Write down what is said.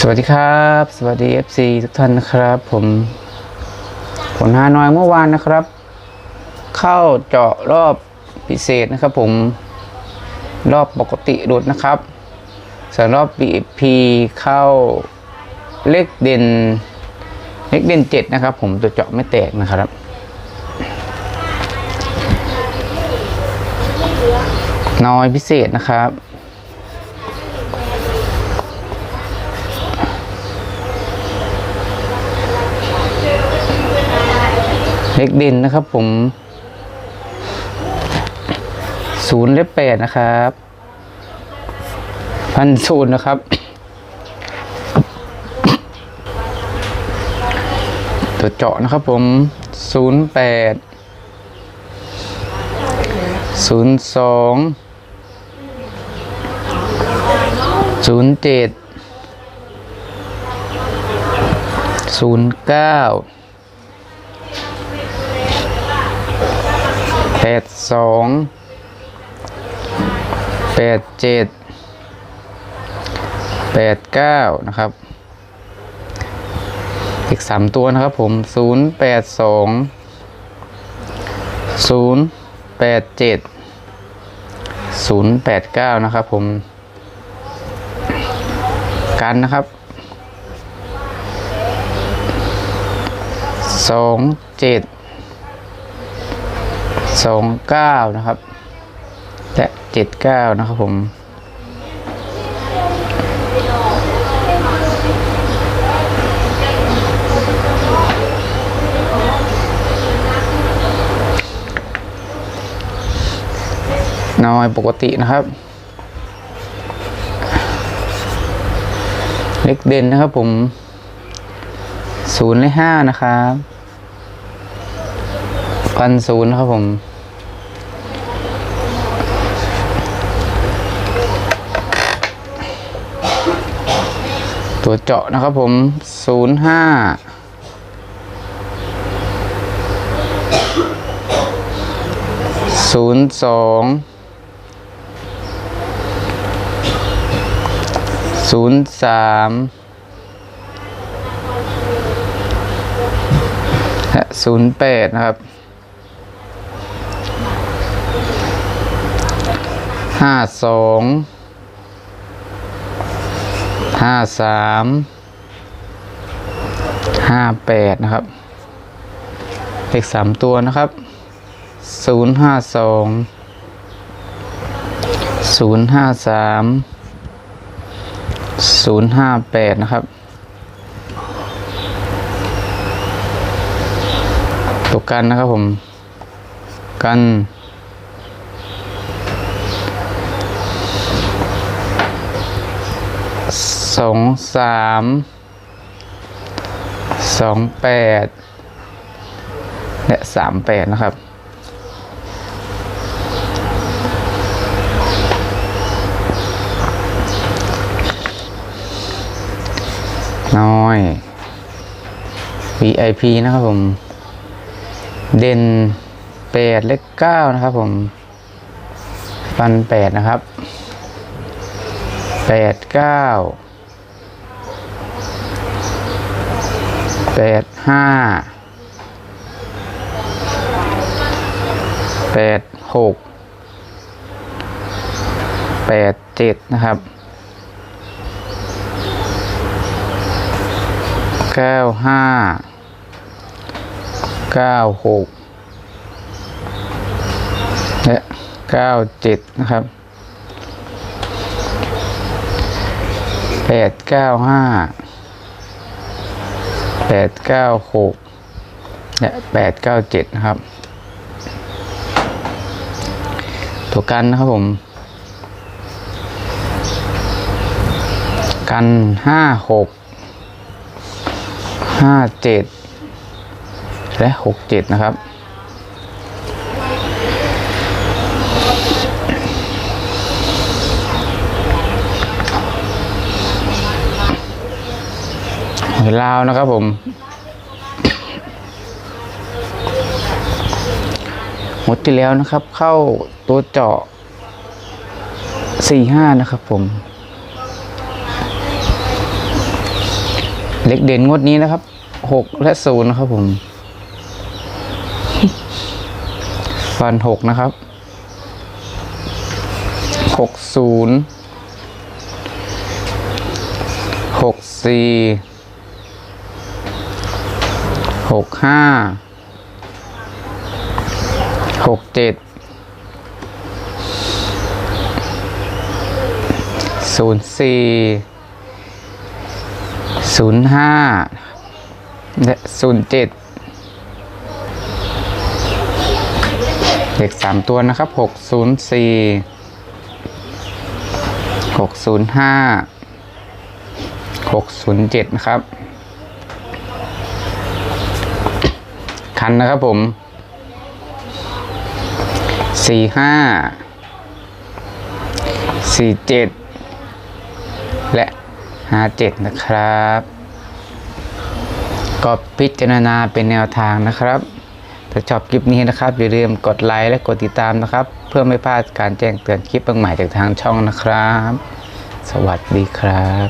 สวัสดีครับ สวัสดี FC ทุกท่านนะครับ ผมผลฮานอยเมื่อวานนะครับ เข้าเจาะรอบพิเศษนะครับ ผมรอบปกติหลุดนะครับส่วนรอบ BP เข้าเลขเด่นเลขเด่นเจ็ดนะครับ ผมตัวเจาะไม่แตกนะครับ น้อยพิเศษนะครับ เล็กดินนะครับผมศูนย์เลขแปดนะครับพันศูนย์นะครับ ตัวเจาะนะครับผมศูนย์แปดศูนย์สองศูนย์เจ็ดศูนย์เก้า แปดสองแปดเจ็ดแปดเก้านะครับ อีกสามตัวนะครับผมศูนย์แปดสองศูนย์แปดเจ็ดศูนย์แปดเก้านะครับผม กันนะครับสองเจ็ด สองเก้านะครับ และเจ็ดเก้านะครับผม น้อยปกตินะครับ เล็กเด่นนะครับผมศูนย์และห้านะครับพันศูนย์ครับผม ตัวเจาะนะครับผมศูนย์ห้าศูนย์สองศูนย์สามและศูนย์แปดนะครับห้าสอง ห้าสามห้าแปดนะครับ เลขสามตัวนะครับศูนย์ห้าสองศูนย์ห้าสามศูนย์ห้าแปดนะครับ ตัวกันนะครับผม กัน สองสามสองแปดและสามแปดนะครับ น้อย VIP นะครับผม เด่นแปดเลขเก้านะครับผมปันแปดนะครับแปดเก้า แปดห้าแปดหกแปดเจ็ดนะครับเก้าห้าเก้าหกและเก้าเจ็ดนะครับแปดเก้าห้า แปดเก้าหกและแปดเก้าเจ็ดนะครับ ตัวกันนะครับผม กันห้าหกห้าเจ็ดและหกเจ็ดนะครับ ลาวนะครับผม หมดที่แล้วนะครับ เข้าตัวเจาะสี่ห้านะครับผม เลขเด่นงวดนี้นะครับหกและศูนย์นะครับผมฟันหกนะครับหกศูนย์หกสี่ หกห้าหกเจ็ดศูนย์สี่ศูนย์ห้าและศูนย์เจ็ดเลขสามตัวนะครับหกศูนย์สี่หกศูนย์ห้าหกศูนย์เจ็ดนะครับ นนะครับผมสี่ห้าสี่เจ็ดและห้าเจ็ดนะครับ ก็พิจารณาเป็นแนวทางนะครับ ถ้าชอบคลิปนี้นะครับ อย่าลืมกดไลค์และกดติดตามนะครับ เพื่อไม่พลาดการแจ้งเตือนคลิปใหม่จากทางช่องนะครับ สวัสดีครับ